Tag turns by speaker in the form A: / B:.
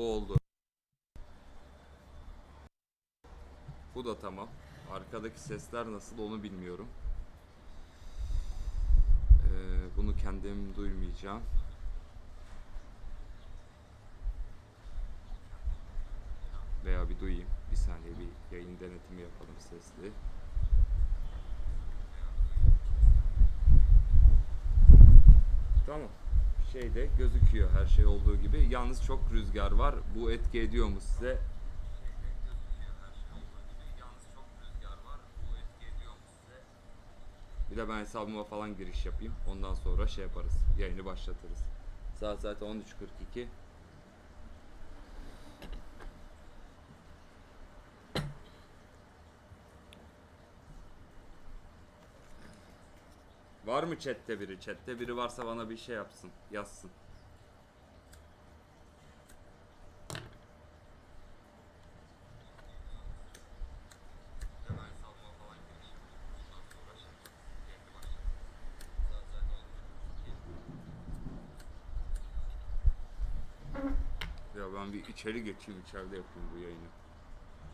A: Bu oldu. Bu da tamam. Arkadaki sesler nasıl onu bilmiyorum. Ee, bunu kendim duymayacağım. Veya bir duyayım. Bir saniye bir yayın denetimi yapalım sesli. Tamam. Şeyde gözüküyor her şey olduğu gibi. Yalnız çok rüzgar var. Bu etki ediyor mu size? Bir de ben hesabıma falan giriş yapayım. Ondan sonra şey yaparız. Yayını başlatırız. Saat zaten 13.42. Var mı chatte biri? Chatte biri varsa bana bir şey yapsın. Yazsın. Ya ben bir içeri geçeyim içeride yapayım bu yayını.